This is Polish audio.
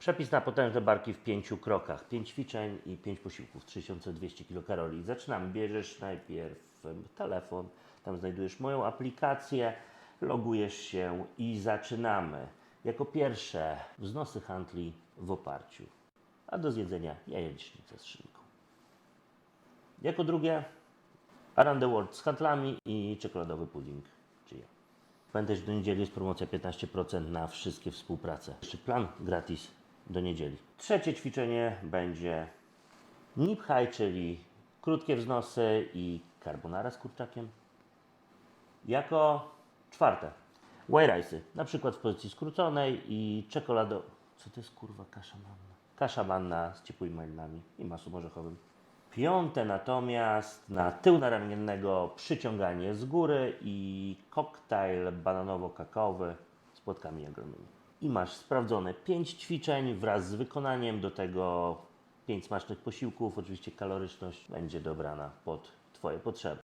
Przepis na potężne barki w pięciu krokach. Pięć ćwiczeń i pięć posiłków, 3200 kilokalori. Zaczynamy. Bierzesz najpierw telefon, tam znajdujesz moją aplikację, logujesz się i zaczynamy. Jako pierwsze wznosy handli w oparciu, a do zjedzenia jajecznicę z szynką. Jako drugie Around the World z handlami i czekoladowy pudding, czy ja. Pamiętaj, że do niedzieli jest promocja 15% na wszystkie współprace. Jeszcze plan gratis do niedzieli. Trzecie ćwiczenie będzie nip high, czyli krótkie wznosy i carbonara z kurczakiem. Jako czwarte white na przykład w pozycji skróconej i czekolado... Co to jest kurwa kasza manna? Kasza manna z ciepłymi malinami i masłem orzechowym. Piąte natomiast na tył naramiennego przyciąganie z góry i koktajl bananowo-kakaowy z płatkami jaglonymi. I masz sprawdzone 5 ćwiczeń wraz z wykonaniem, do tego 5 smacznych posiłków. Oczywiście kaloryczność będzie dobrana pod Twoje potrzeby.